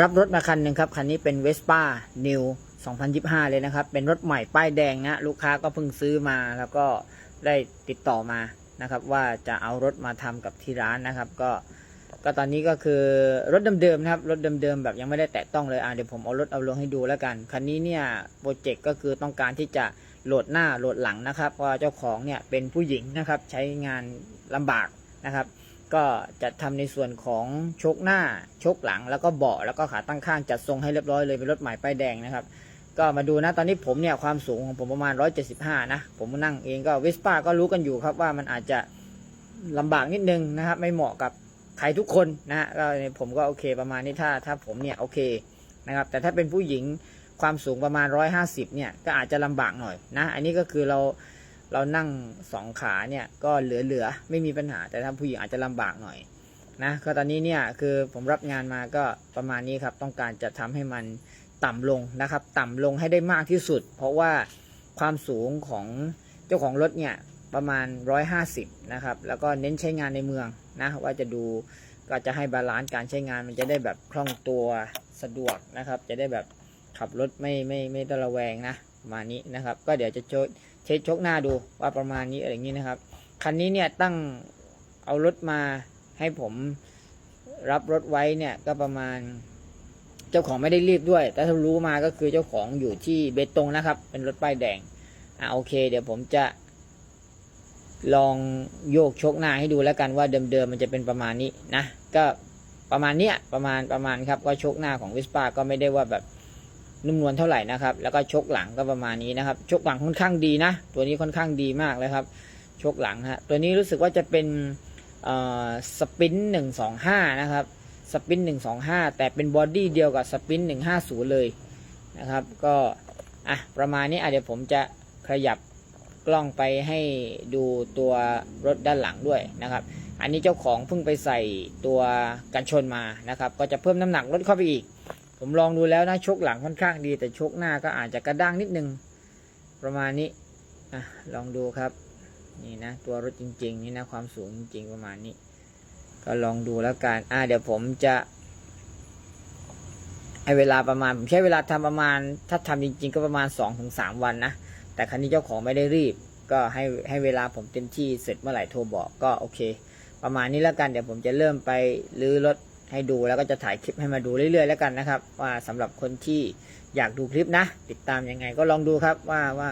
รับรถมาคันหนึ่งครับ คันนี้เป็น Vespa New 2025 เลยนะครับ เป็นรถใหม่ป้ายแดงนะ ลูกค้าก็เพิ่งซื้อมา แล้วก็ได้ติดต่อมานะครับ ว่าจะเอารถมาทำกับที่ร้านนะครับ ก็ ก็ตอนนี้ก็คือรถเดิมๆนะครับ รถเดิมๆแบบยังไม่ได้แตะต้องเลย อะเดี๋ยวผมเอารถเอาลงให้ดูแล้วกัน คันนี้เนี่ยโปรเจกต์ก็คือต้องการที่จะโหลดหน้าโหลดหลังนะครับ เพราะเจ้าของเนี่ยเป็นผู้หญิงนะครับ ใช้งานลำบากนะครับ ก็จะทำในส่วนของชกหน้าชกหลัง แล้วก็เบาะแล้วก็ขาตั้งข้างจัดทรงให้เรียบร้อยเลยเป็นรถใหม่ป้ายแดงนะครับ ก็มาดูนะตอนนี้ผมเนี่ยความสูงของผมประมาณ 175 นะ ผมนั่งเองก็วิสป้าก็รู้กันอยู่ครับว่ามันอาจจะลำบากนิดนึงนะครับ ไม่เหมาะกับใครทุกคนนะก็ผมก็โอเคประมาณนี้ถ้าถ้าผมเนี่ยโอเคนะครับ แต่ถ้าเป็นผู้หญิงความสูงประมาณ 150 เนี่ยก็อาจจะลำบากหน่อยนะ อันนี้ก็คือเรา เรานั่งสองขาเนี่ยก็เหลือๆไม่มีปัญหา แต่ถ้าผู้หญิงอาจจะลำบากหน่อยนะก็ตอนนี้เนี่ยคือผมรับงานมาก็ประมาณนี้ครับ ต้องการจะทำให้มันต่ำลงนะครับ ต่ำลงให้ได้มากที่สุด เพราะว่าความสูงของเจ้าของรถเนี่ยประมาณ 150 นะครับ แล้วก็เน้นใช้งานในเมืองนะว่าจะดูก็จะให้บาลานซ์การใช้งานมันจะได้แบบคล่องตัวสะดวกนะครับ จะได้แบบขับรถไม่ไม่ไม่ต้องระแวงนะมานี้นะครับ ก็เดี๋ยวจะโชว์ เช็คชกหน้าดูว่าประมาณนี้อะไรอย่างนี้นะครับ คันนี้เนี่ยตั้งเอารถมาให้ผมรับรถไว้เนี่ยก็ประมาณ เจ้าของไม่ได้รีบด้วย แต่ถ้ารู้มาก็คือเจ้าของอยู่ที่เบตงนะครับ เป็นรถป้ายแดงอ่าโอเค เดี๋ยวผมจะ ลองโยกชกหน้าให้ดูแล้วกันว่าเดิมๆมันจะเป็นประมาณนี้นะก็ประมาณเนี้ยประมาณประมาณครับก็ชกหน้าของวิสปาก็ไม่ได้ว่าแบบ นุ่มนวลเท่าไหร่นะครับ แล้วก็ชกหลังก็ประมาณนี้นะครับ ชกหลังค่อนข้างดีนะ ตัวนี้ค่อนข้างดีมากเลยครับ ชกหลังฮะ ตัวนี้รู้สึกว่าจะเป็นสปินหนึ่งสองห้านะครับ สปินหนึ่งสองห้าแต่เป็นบอดี้เดียวกับสปินหนึ่งห้าศูนย์เลยนะครับ ก็อะประมาณนี้อะเดี๋ยวผมจะขยับกล้องไปให้ดูตัวรถด้านหลังด้วยนะครับ อันนี้เจ้าของเพิ่งไปใส่ตัวกันชนมานะครับ ก็จะเพิ่มน้ำหนักรถเข้าไปอีก ผมลองดูแล้วนะชกหลังค่อนข้างดี แต่ชกหน้าก็อาจจะกระด้างนิดนึง ประมาณนี้อะลองดูครับ นี่นะ ตัวรถจริง ๆ นี่นะความสูงจริง ๆ ประมาณนี้ ก็ลองดูแล้วกันอะเดี๋ยวผมจะให้เวลาประมาณผมใช้เวลาทำประมาณ ถ้าทำจริง ๆ ก็ประมาณ2-3ถึงสวันนะ แต่คันนี้เจ้าของไม่ได้รีบ ก็ให้ให้เวลาผมเต็มที่เสร็จเมื่อไหร่โทรบอกก็โอเค ประมาณนี้แล้วกันเดี๋ยวผมจะเริ่มไปรื้อรถ ให้ดูแล้วก็จะถ่ายคลิปให้มาดูเรื่อยๆแล้วกันนะครับ ว่าสำหรับคนที่อยากดูคลิปนะ ติดตามยังไงก็ลองดูครับว่าว่า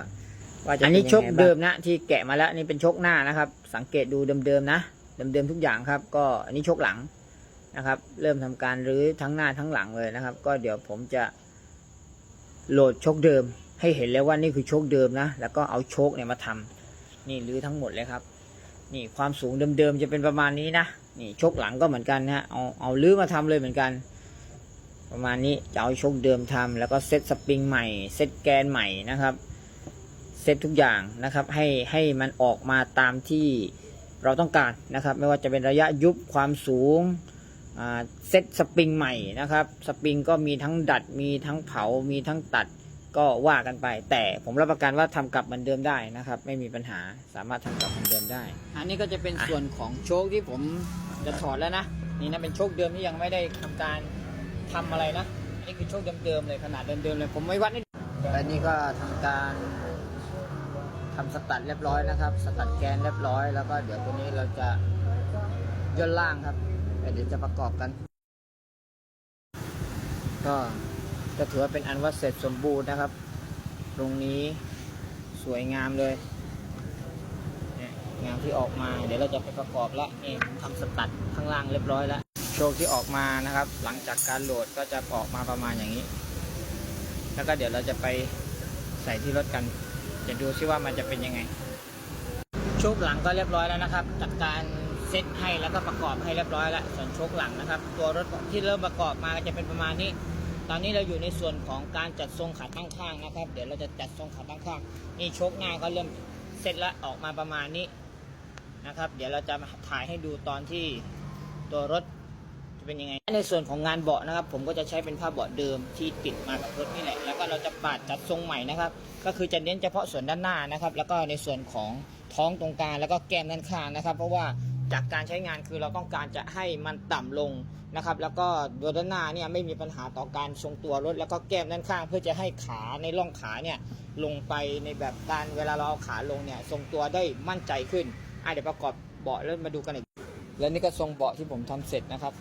ว่าจะอันนี้ชกเดิมนะที่แกะมาแล้วนี่เป็นชกหน้านะครับ สังเกตดูเดิมๆนะเดิมๆทุกอย่างครับ ก็อันนี้ชกหลังนะครับ เริ่มทำการรื้อทั้งหน้าทั้งหลังเลยนะครับ ก็เดี๋ยวผมจะโหลดชกเดิม ให้เห็นแล้วว่านี่คือชกเดิมนะ แล้วก็เอาโชคเนี่ยมาทำนี่รื้อทั้งหมดเลยครับ นี่ความสูงเดิมๆจะเป็นประมาณนี้นะ นี่ชกหลังก็เหมือนกันนะฮะเอาเอาลื้อมาทำเลยเหมือนกัน ประมาณนี้จะเอาชกเดิมทำแล้วก็เซตสปริงใหม่เซตแกนใหม่นะครับเซตทุกอย่างนะครับให้ให้มันออกมาตามที่เราต้องการนะครับ ไม่ว่าจะเป็นระยะยุบความสูงเซตสปริงใหม่นะครับ สปริงก็มีทั้งดัดมีทั้งเผามีทั้งตัด ก็ว่ากันไป แต่ผมรับประกันว่าทำกลับเหมือนเดิมได้นะครับ ไม่มีปัญหาสามารถทำกลับเหมือนเดิมได้ อันนี้ก็จะเป็นส่วนของโชคที่ผมจะถอดแล้วนะนี่นะเป็นโชคเดิมที่ยังไม่ได้ทำการทำอะไรนะอันนี้คือโชคเดิมๆเลยขนาดเดิมๆเลยผมไม่วัดนี่และนี่ก็ทำการทำสตัดเรียบร้อยนะครับ สตัดแกนเรียบร้อย แล้วก็เดี๋ยวตัวนี้เราจะย่นล่างครับเดี๋ยวจะประกอบกัน ก็ ก็ถือว่าเป็นอันว่าเสร็จสมบูรณ์นะครับ ตรงนี้สวยงามเลยงามที่ออกมา เดี๋ยวเราจะไปประกอบละนี่ทำสตัดข้างล่างเรียบร้อยแล้วโชคที่ออกมานะครับ หลังจากการโหลดก็จะออกมาประมาณอย่างนี้ แล้วก็เดี๋ยวเราจะไปใส่ที่รถกัน จะดูซิว่ามันจะเป็นยังไงโชคหลังก็เรียบร้อยแล้วนะครับจัดการเซตให้แล้วก็ประกอบให้เรียบร้อยแล้วส่วนโชคหลังนะครับ ตัวรถที่เริ่มประกอบมาก็จะเป็นประมาณนี้ ตอนนี้เราอยู่ในส่วนของการจัดทรงขาตั้งข้างนะครับ เดี๋ยวเราจะจัดทรงขาตั้งข้างนี่โชคหน้าก็เริ่มเสร็จแล้วออกมาประมาณนี้นะครับ เดี๋ยวเราจะถ่ายให้ดูตอนที่ตัวรถจะเป็นยังไง ในส่วนของงานเบาะนะครับ ผมก็จะใช้เป็นผ้าเบาะเดิมที่ติดมากับรถนี่แหละ แล้วก็เราจะปาดจัดทรงใหม่นะครับ ก็คือจะเน้นเฉพาะส่วนด้านหน้านะครับ แล้วก็ในส่วนของท้องตรงกลางแล้วก็แก้มด้านข้างนะครับ เพราะว่า จากการใช้งานคือเราต้องการจะให้มันต่ำลงนะครับ แล้วก็ตัวด้านหน้าเนี่ยไม่มีปัญหาต่อการทรงตัวรถ แล้วก็แก้มด้านข้าง เพื่อจะให้ขาในร่องขาเนี่ยลงไปในแบบการเวลาเราเอาขาลงเนี่ยทรงตัวได้มั่นใจขึ้นอะเดี๋ยวประกอบเบาะแล้วมาดูกันอีกแล้วนี่ก็ทรงเบาะที่ผมทำเสร็จนะครับ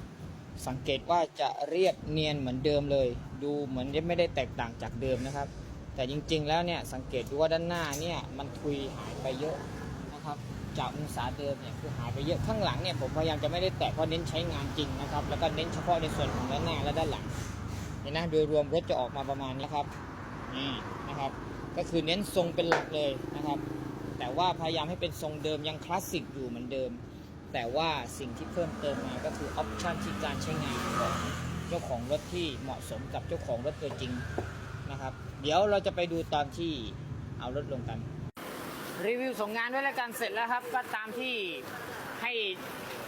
สังเกตว่าจะเรียบเนียนเหมือนเดิมเลย ดูเหมือนจะไม่ได้แตกต่างจากเดิมนะครับ แต่จริงๆแล้วเนี่ยสังเกตดูว่าด้านหน้าเนี่ยมันทุยหายไปเยอะนะครับ จากองศาเดิมเนี่ยคือหายไปเยอะข้างหลังเนี่ยผมพยายามจะไม่ได้แตะเพราะเน้นใช้งานจริงนะครับ แล้วก็เน้นเฉพาะในส่วนของด้านหน้าและด้านหลังเห็นนะโดยรวมรถจะออกมาประมาณนี้ครับนี่นะครับ ก็คือเน้นทรงเป็นหลักเลยนะครับ แต่ว่าพยายามให้เป็นทรงเดิมยังคลาสสิกอยู่เหมือนเดิม แต่ว่าสิ่งที่เพิ่มเติมมาก็คือออปชันที่การใช้งานของเจ้าของรถที่เหมาะสมกับเจ้าของรถตัวจริงนะครับ เดี๋ยวเราจะไปดูตอนที่เอารถลงกัน รีวิวส่งงานด้วยแล้วกันเสร็จแล้วครับ ก็ตามที่ให้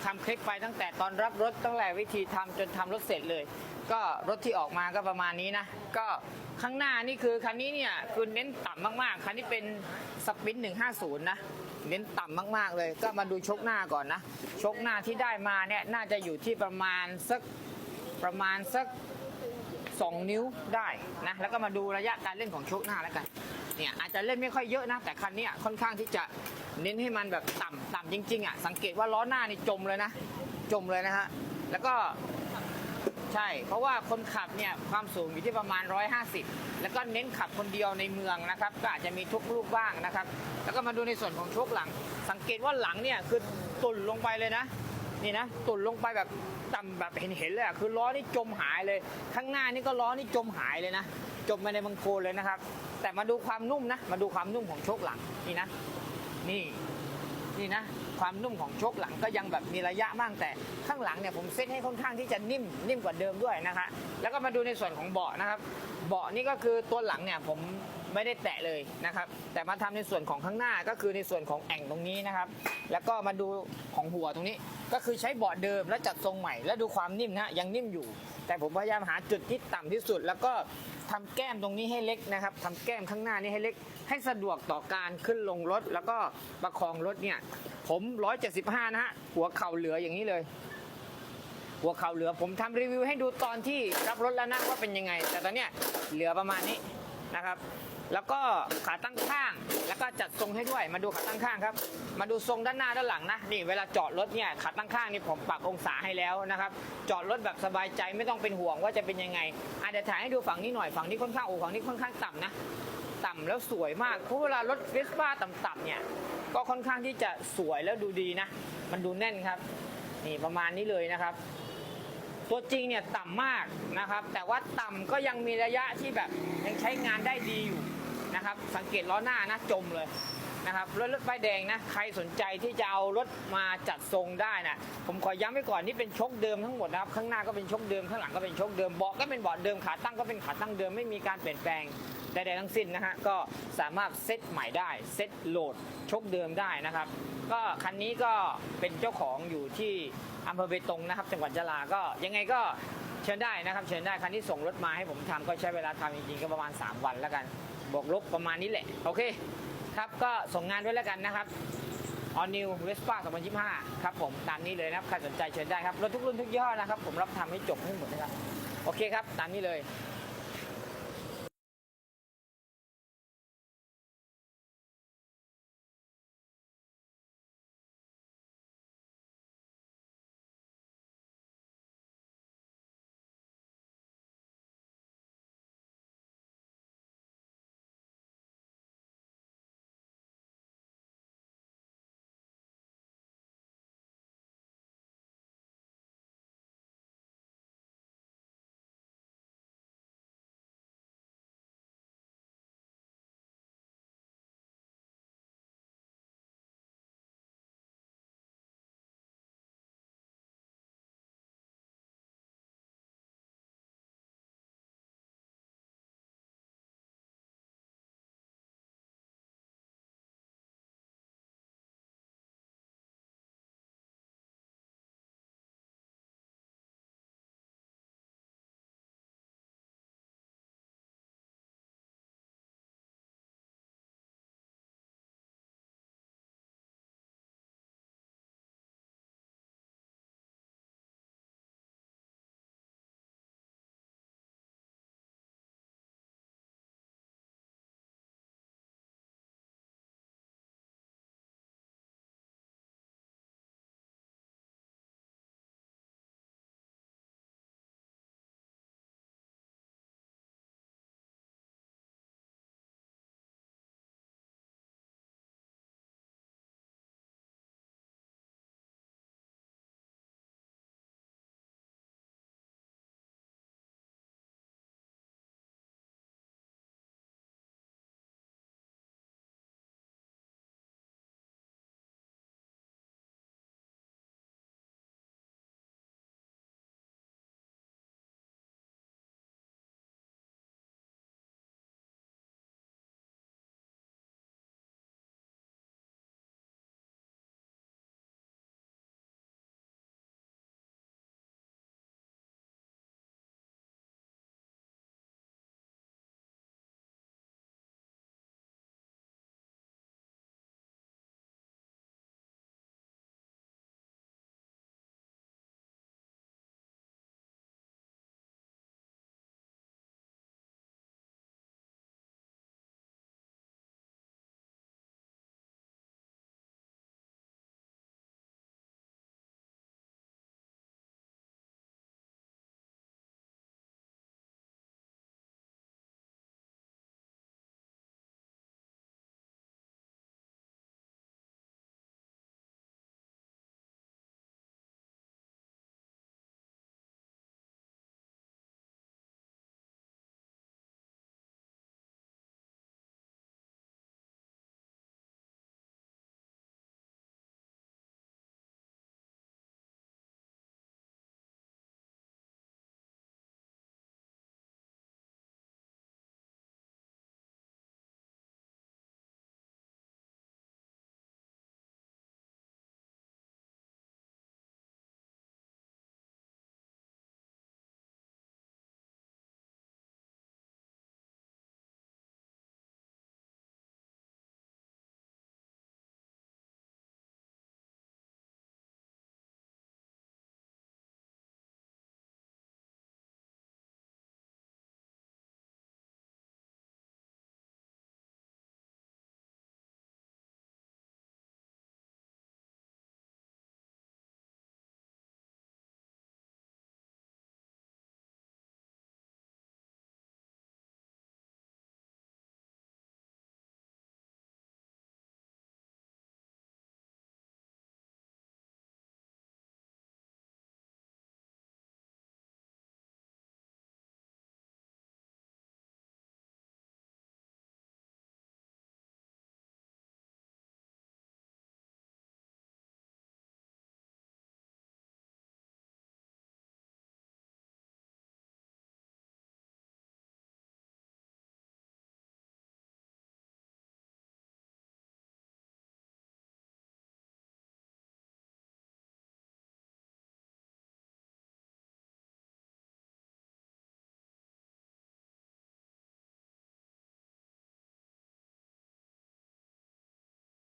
ทำคลิปไปตั้งแต่ตอนรับรถตั้งแต่วิธีทำจนทำรถเสร็จเลย ก็รถที่ออกมาก็ประมาณนี้นะ ก็ข้างหน้านี่คือคันนี้เนี่ยคือเน้นต่ำมากๆ คันนี้เป็นสปิน150 นะ เน้นต่ำมากๆเลย ก็มาดูชกหน้าก่อนนะ ชกหน้าที่ได้มาเนี่ยน่าจะอยู่ที่ประมาณสักประมาณสัก 2 นิ้วได้นะ แล้วก็มาดูระยะการเล่นของชคหน้าแล้วกัน เนี่ยอาจจะเล่นไม่ค่อยเยอะนะ แต่คันนี้ค่อนข้างที่จะเน้นให้มันแบบต่ำต่ำจริง ๆอะสังเกตว่าล้อหน้านี่จมเลยนะ จมเลยนะฮะแล้วก็ใช่ เพราะว่าคนขับเนี่ยความสูงอยู่ที่ประมาณ 150 แล้วก็เน้นขับคนเดียวในเมืองนะครับ ก็อาจจะมีทุกลูกบ้างนะครับ แล้วก็มาดูในส่วนของโชคหลัง สังเกตว่าหลังเนี่ยคือตุ่นลงไปเลยนะ นี่นะ ตุ่นลงไปแบบ ต่ำแบบเห็นเห็นๆเลยอะคือล้อนี่จมหายเลย ข้างหน้านี่ก็ล้อนี่จมหายเลยนะ จมไปในบังโคลเลยนะครับ แต่มาดูความนุ่มนะ มาดูความนุ่มของโชคหลังนี่นะ นี่นี่นะ ความนุ่มของโชคหลังก็ยังแบบมีระยะบ้างแต่ข้างหลังเนี่ยผมเซตให้ค่อนข้างที่จะนิ่มนิ่มกว่าเดิมด้วยนะคะแล้วก็มาดูในส่วนของเบาะนะครับ เบาะนี่ก็คือตัวหลังเนี่ยผม ไม่ได้แตะเลยนะครับ แต่มาทำในส่วนของข้างหน้าก็คือในส่วนของแอ่งตรงนี้นะครับ แล้วก็มาดูของหัวตรงนี้ ก็คือใช้เบาะเดิมแล้วจัดทรงใหม่ แล้วดูความนิ่มนะยังนิ่มอยู่ แต่ผมพยายามหาจุดที่ต่ำที่สุด แล้วก็ทำแก้มตรงนี้ให้เล็กนะครับทำแก้มข้างหน้านี่ให้เล็ก ให้สะดวกต่อการขึ้นลงรถ แล้วก็ประคองรถเนี่ย ผม 175 นะฮะหัวเข่าเหลืออย่างนี้เลย หัวเข่าเหลือผมทำรีวิวให้ดูตอนที่รับรถแล้วนะว่าเป็นยังไง แต่ตอนเนี้ยเหลือประมาณนี้นะครับ แล้วก็ขาตั้งข้าง แล้วก็จัดทรงให้ด้วยมาดูขาตั้งข้างครับ มาดูทรงด้านหน้าด้านหลังนะนี่เวลาจอดรถเนี่ยขาตั้งข้างนี่ผมปรับองศาให้แล้วนะครับจอดรถแบบสบายใจไม่ต้องเป็นห่วงว่าจะเป็นยังไงอะเดี๋ยวถ่ายให้ดูฝั่งนี้หน่อยฝั่งนี้ค่อนข้างโอ้ฝั่งนี้ค่อนข้างต่ำนะ ต่ำแล้วสวยมากเพราะเวลารถเวสป้าต่ำๆเนี่ยก็ค่อนข้างที่จะสวยแล้วดูดีนะ มันดูแน่นครับ นี่ประมาณนี้เลยนะครับ ตัวจริงเนี่ยต่ำมากนะครับ แต่ว่าต่ำก็ยังมีระยะที่แบบยังใช้งานได้ดีอยู่ นะครับ สังเกตล้อหน้านะจมเลยนะครับรถรถป้ายแดงนะใครสนใจที่จะเอารถมาจัดทรงได้นะผมขอย้ำไว้ก่อนนี่เป็นชกเดิมทั้งหมดนะครับข้างหน้าก็เป็นชกเดิมข้างหลังก็เป็นชกเดิมเบาะก็เป็นเบาะเดิมขาตั้งก็เป็นขาตั้งเดิมไม่มีการเปลี่ยนแปลงใดๆทั้งสิ้นนะฮะก็สามารถเซตใหม่ได้เซตโหลดชกเดิมได้นะครับ ก็คันนี้ก็เป็นเจ้าของอยู่ที่อำเภอเบตงนะครับ จังหวัดยะลาก็ยังไงก็เชิญได้นะครับ เชิญได้คันที่ส่งรถมาให้ผมทำก็ใช้เวลาทำจริงๆก็ประมาณ 3 วันแล้วกัน บวกลบประมาณนี้แหละ โอเค ครับก็ส่งงานด้วยแล้วกันนะครับ All New Vespa 2025 ครับผมตามนี้เลยนะครับ ใครสนใจเชิญได้ครับ รถทุกรุ่นทุกยี่ห้อนะครับ ผมรับทำให้จบให้หมดนะครับ โอเคครับ ตามนี้เลย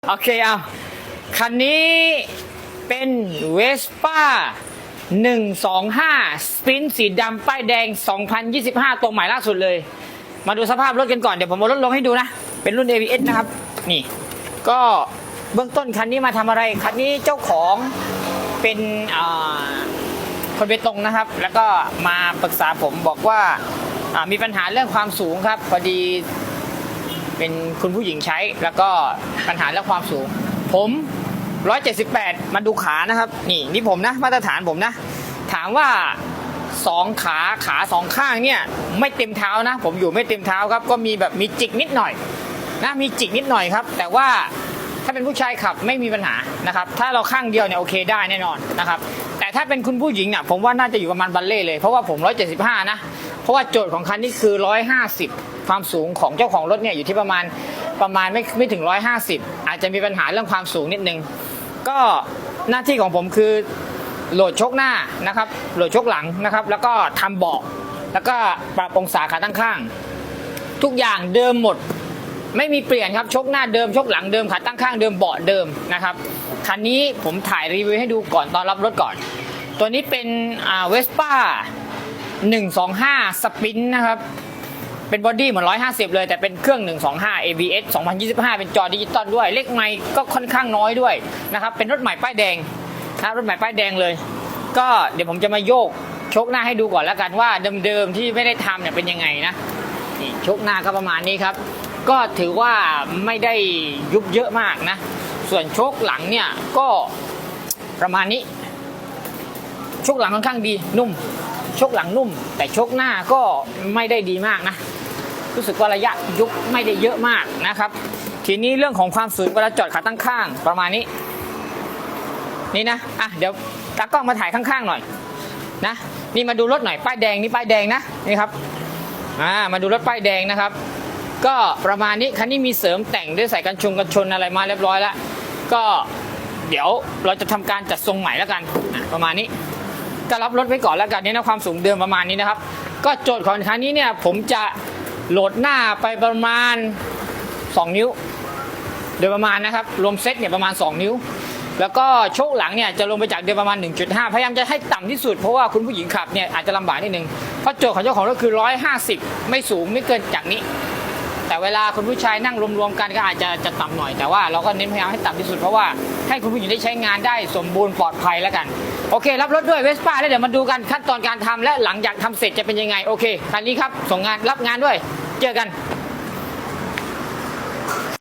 โอเคเอาคันนี้เป็นเวสป้า125 สปินสีดำป้ายแดง 2025 ตัวใหม่ล่าสุดเลย มาดูสภาพรถกันก่อน เดี๋ยวผมเอารถลงให้ดูนะ เป็นรุ่น ABS นะครับ นี่ ก็เบื้องต้นคันนี้มาทำอะไร คันนี้เจ้าของเป็นคนเบตงนะครับ แล้วก็มาปรึกษาผมบอกว่ามีปัญหาเรื่องความสูงครับ พอดี เป็นคุณผู้หญิงใช้ แล้วก็ปัญหาเรื่องความสูง ผม 178 มาดูขานะครับ นี่นี่ผมนะ มาตรฐานผมนะ ถามว่าสองขาขาสองข้างเนี่ยไม่เต็มเท้านะ ผมอยู่ไม่เต็มเท้าครับ ก็มีแบบมีจิกนิดหน่อยนะมีจิกนิดหน่อยครับ แต่ว่าถ้าเป็นผู้ชายขับไม่มีปัญหานะครับ ถ้าเราข้างเดียวเนี่ยโอเคได้แน่นอนนะครับ แต่ถ้าเป็นคุณผู้หญิงเนี่ยผมว่าน่าจะอยู่ประมาณบัลเล่เลยเพราะว่าผม 175 นะ เพราะว่าโจทย์ของคันนี้คือ 150 ความสูงของเจ้าของรถเนี่ยอยู่ที่ประมาณประมาณไม่ไม่ถึง 150 อาจจะมีปัญหาเรื่องความสูงนิดนึง ก็หน้าที่ของผมคือโหลดชกหน้านะครับโหลดชกหลังนะครับ แล้วก็ทำเบาะแล้วก็ปรับองศาขาตั้งข้าง ทุกอย่างเดิมหมดไม่มีเปลี่ยนครับชกหน้าเดิมชกหลังเดิมขาตั้งข้างเดิมเบาะเดิมนะครับคันนี้ผมถ่ายรีวิวให้ดูก่อนตอนรับรถก่อน ตัวนี้เป็นเวสป้า125 สปินนะครับ เป็นบอดี้เหมือน 150 เลย แต่เป็นเครื่อง 125 ABS 2025 เป็นจอดิจิตอลด้วย เลขไมค์ก็ค่อนข้างน้อยด้วยนะครับ เป็นรถใหม่ป้ายแดงนะรถใหม่ป้ายแดงเลย ก็เดี๋ยวผมจะมาโยกชกหน้าให้ดูก่อนแล้วกันว่าเดิมๆที่ไม่ได้ทำเนี่ยเป็นยังไงนะนี่ชกหน้าก็ประมาณนี้ครับ ก็ถือว่าไม่ได้ยุบเยอะมากนะ ส่วนชกหลังเนี่ยก็ประมาณนี้ ชกหลังค่อนข้างดีนุ่มชกหลังนุ่ม แต่ชกหน้าก็ไม่ได้ดีมากนะ รู้สึกว่าระยะยุบไม่ได้เยอะมากนะครับ ทีนี้เรื่องของความสูงเวลาจอดขาตั้งข้างประมาณนี้ นี่นะอะเดี๋ยวตากล้องมาถ่ายข้างๆหน่อยนะนี่มาดูรถหน่อยป้ายแดงนี่ป้ายแดงนะนี่ครับอ่ามาดูรถป้ายแดงนะครับ ก็ประมาณนี้คันนี้มีเสริมแต่งด้วยใส่กันชงกันชนอะไรมาเรียบร้อยแล้วก็เดี๋ยวเราจะทำการจัดทรงใหม่แล้วกันประมาณนี้ก็รับรถไว้ก่อนแล้วกันนี่นะความสูงเดิมประมาณนี้นะครับ ก็โจทย์ของคันนี้เนี่ยผมจะ โหลดหน้าไปประมาณ 2 นิ้ว โดยประมาณนะครับ รวมเซ็ตเนี่ยประมาณ 2 นิ้ว แล้วก็โชคหลังเนี่ยจะลงไปจากเดิมประมาณ 1.5 พยายามจะให้ต่ำที่สุด เพราะว่าคุณผู้หญิงขับเนี่ยอาจจะลำบากนิดนึง เพราะโจทย์ของเจ้าของรถคือ 150 ไม่สูงไม่เกินจากนี้ แต่เวลาคุณผู้ชายนั่งรวมๆกันก็อาจจะจะต่ำหน่อย แต่ว่าเราก็เน้นพยายามให้ต่ำที่สุดเพราะว่าให้คุณผู้หญิงได้ใช้งานได้สมบูรณ์ปลอดภัยแล้วกัน โอเค รับรถด้วยเวสป้าแล้วเดี๋ยวมาดูกันขั้นตอนการทำและหลังจากทำเสร็จจะเป็นยังไงโอเคคันนี้ครับส่งงานรับงานด้วย เจอกัน